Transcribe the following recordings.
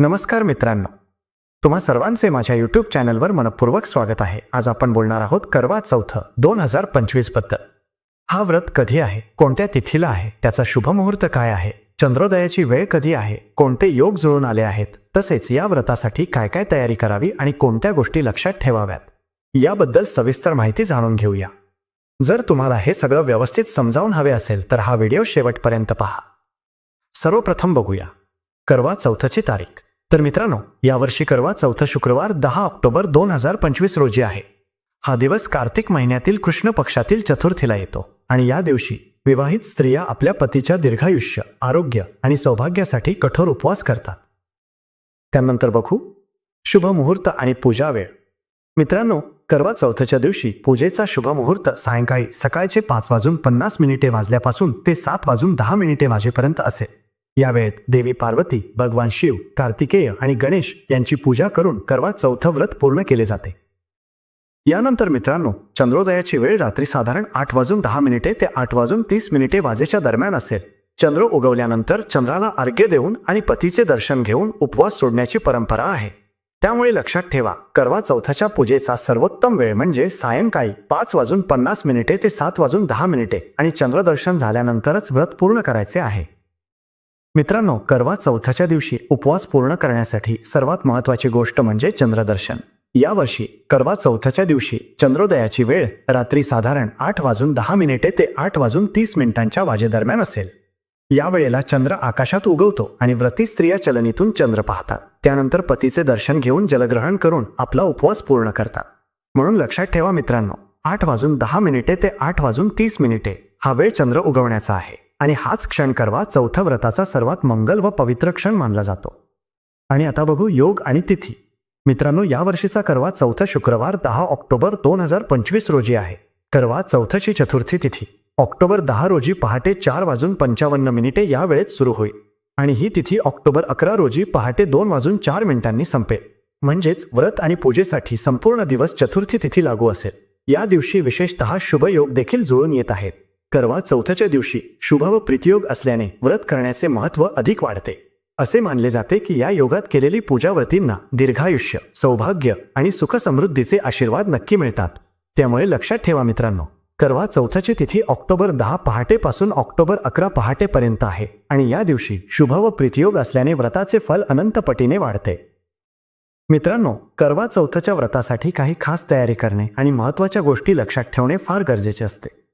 नमस्कार मित्रांनो. तुम्हा सर्वांचे माझ्या यूट्यूब चॅनलवर मनपूर्वक स्वागत आहे. आज आपण बोलणार आहोत करवा चौथ दोन हजार पंचवीसबद्दल. हा व्रत कधी आहे? कोणत्या तिथीला आहे? त्याचा शुभ मुहूर्त काय आहे? चंद्रोदयाची वेळ कधी आहे? कोणते योग जुळून आले आहेत? तसेच या व्रतासाठी काय काय तयारी करावी आणि कोणत्या गोष्टी लक्षात ठेवाव्यात? याबद्दल सविस्तर माहिती जाणून घेऊया. जर तुम्हाला हे सगळं व्यवस्थित समजावून हवे असेल तर हा व्हिडिओ शेवटपर्यंत पहा. सर्वप्रथम बघूया. करवा चौथची तारीख. तर मित्रांनो यावर्षी करवा चौथ शुक्रवार दहा ऑक्टोबर दोन हजार पंचवीस रोजी आहे. हा दिवस कार्तिक महिन्यातील कृष्ण पक्षातील चतुर्थीला येतो आणि या दिवशी विवाहित स्त्रिया आपल्या पतीच्या दीर्घायुष्य आरोग्य आणि सौभाग्यासाठी कठोर उपवास करतात. त्यानंतर बघू शुभ मुहूर्त आणि पूजा वेळ. मित्रांनो करवा चौथच्या दिवशी पूजेचा शुभ मुहूर्त सायंकाळी सकाळचे पाच वाजून पन्नास मिनिटे वाजल्यापासून ते सात वाजून दहा मिनिटे वाजेपर्यंत असेल. यावेळेत देवी पार्वती भगवान शिव कार्तिकेय आणि गणेश यांची पूजा करून करवा चौथं व्रत पूर्ण केले जाते. यानंतर मित्रांनो चंद्रोदयाची वेळ रात्री साधारण आठ वाजून दहा मिनिटे ते आठ वाजून तीस मिनिटे वाजेच्या दरम्यान असेल. चंद्र उगवल्यानंतर चंद्राला अर्घ्य देऊन आणि पतीचे दर्शन घेऊन उपवास सोडण्याची परंपरा आहे. त्यामुळे लक्षात ठेवा करवा चौथाच्या पूजेचा सर्वोत्तम वेळ म्हणजे सायंकाळी पाच वाजून पन्नास मिनिटे ते सात वाजून दहा मिनिटे आणि चंद्रदर्शन झाल्यानंतरच व्रत पूर्ण करायचे आहे. मित्रांनो करवा चौथाच्या दिवशी उपवास पूर्ण करण्यासाठी सर्वात महत्वाची गोष्ट म्हणजे चंद्रदर्शन. यावर्षी करवा चौथाच्या दिवशी चंद्रोदयाची वेळ रात्री साधारण आठ वाजून दहा मिनिटे ते आठ वाजून तीस मिनिटांच्या वाजेदरम्यान असेल. या वेळेला चंद्र आकाशात उगवतो आणि व्रती स्त्रिया चलनीतून चंद्र पाहतात. त्यानंतर पतीचे दर्शन घेऊन जलग्रहण करून आपला उपवास पूर्ण करतात. म्हणून लक्षात ठेवा मित्रांनो आठ वाजून दहा मिनिटे ते आठ वाजून तीस मिनिटे हा वेळ चंद्र उगवण्याचा आहे. आणि हाच क्षण करवा चौथ्या व्रताचा सर्वात मंगल व पवित्र क्षण मानला जातो. आणि आता बघू योग आणि तिथी. मित्रांनो यावर्षीचा करवा चौथा शुक्रवार दहा ऑक्टोबर दोन हजार पंचवीस रोजी आहे. करवा चौथ्याची चतुर्थी तिथी. ऑक्टोबर दहा रोजी पहाटे चार वाजून पंचावन्न मिनिटे या वेळेत सुरू होईल. आणि ही तिथी ऑक्टोबर अकरा रोजी पहाटे दोन वाजून चार मिनिटांनी संपेल. म्हणजेच व्रत आणि पूजेसाठी संपूर्ण दिवस चतुर्थी तिथी लागू असेल. या दिवशी विशेषतः शुभ योग देखील जुळून येत आहेत. करवा चौथ्याच्या दिवशी शुभ व प्रीतियोग असल्याने व्रत करण्याचे महत्त्व अधिक वाढते. असे मानले जाते की या योगात केलेली पूजा व्रतींना दीर्घायुष्य सौभाग्य आणि सुखसमृद्धीचे आशीर्वाद नक्की मिळतात. त्यामुळे लक्षात ठेवा मित्रांनो करवा चौथ्याची तिथी ऑक्टोबर दहा पहाटेपासून ऑक्टोबर अकरा पहाटेपर्यंत आहे आणि या दिवशी शुभ व प्रीतियोग असल्याने व्रताचे फल अनंत पटीने वाढते. मित्रांनो करवा चौथच्या व्रतासाठी काही खास तयारी करणे आणि महत्त्वाच्या गोष्टी लक्षात ठेवणे फार गरजेचे असते.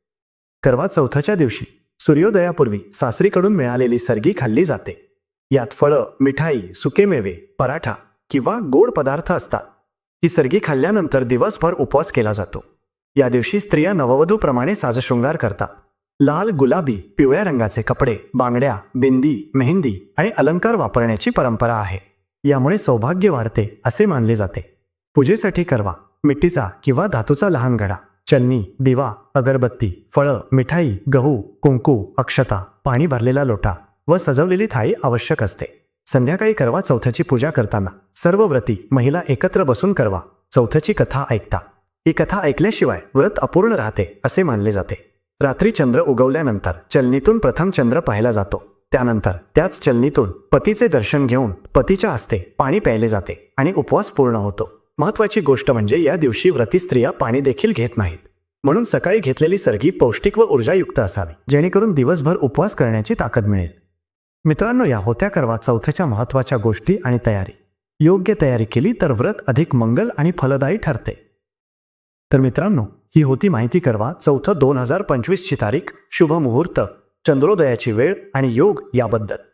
करवा चौथाच्या दिवशी सूर्योदयापूर्वी सासरीकडून मिळालेली सरगी खाल्ली जाते. यात फळं मिठाई सुकेमेवे पराठा किंवा गोड पदार्थ असतात. ही सरगी खाल्ल्यानंतर दिवसभर उपवास केला जातो. या दिवशी स्त्रिया नववधूप्रमाणे साजशृंगार करतात. लाल गुलाबी पिवळ्या रंगाचे कपडे बांगड्या बिंदी मेहंदी आणि अलंकार वापरण्याची परंपरा आहे. यामुळे सौभाग्य वाढते असे मानले जाते. पूजेसाठी करवा मिट्टीचा किंवा धातूचा लहान गडा. चलनी दिवा अगरबत्ती फळं मिठाई गहू कुंकू अक्षता पाणी भरलेला लोटा व सजवलेली थाळी आवश्यक असते. संध्याकाळी करवा चौथ्याची पूजा करताना सर्व व्रती महिला एकत्र बसून करवा चौथ्याची कथा ऐकता. ही कथा ऐकल्याशिवाय व्रत अपूर्ण राहते असे मानले जाते. रात्री चंद्र उगवल्यानंतर चलनीतून प्रथम चंद्र पाहिला जातो. त्यानंतर त्याच चलनीतून पतीचे दर्शन घेऊन पतीच्या हस्ते पाणी प्यायले जाते आणि उपवास पूर्ण होतो. महत्वाची गोष्ट म्हणजे या दिवशी व्रती स्त्रिया पाणी देखील घेत नाहीत. म्हणून सकाळी घेतलेली सरगी पौष्टिक व ऊर्जायुक्त असावी जेणेकरून दिवसभर उपवास करण्याची ताकद मिळेल. मित्रांनो या होत्या करवा चौथ्याच्या महत्त्वाच्या गोष्टी आणि तयारी. योग्य तयारी केली तर व्रत अधिक मंगल आणि फलदायी ठरते. तर मित्रांनो ही होती माहिती करवा चौथं दोन हजार पंचवीसची तारीख. शुभ मुहूर्त. चंद्रोदयाची वेळ आणि योग याबद्दल.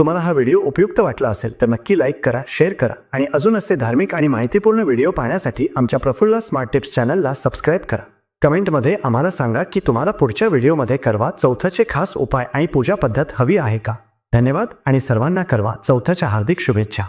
तुम्हाला हा व्हिडिओ उपयुक्त वाटला असेल तर नक्की लाईक करा शेअर करा आणि अजून असे धार्मिक आणि माहितीपूर्ण व्हिडिओ पाहण्यासाठी आमच्या प्रफुल्ल स्मार्ट टिप्स चॅनलला सबस्क्राईब करा. कमेंटमध्ये आम्हाला सांगा की तुम्हाला पुढच्या व्हिडिओमध्ये करवा चौथाचे खास उपाय आणि पूजा पद्धत हवी आहे का? धन्यवाद आणि सर्वांना करवा चौथाच्या हार्दिक शुभेच्छा.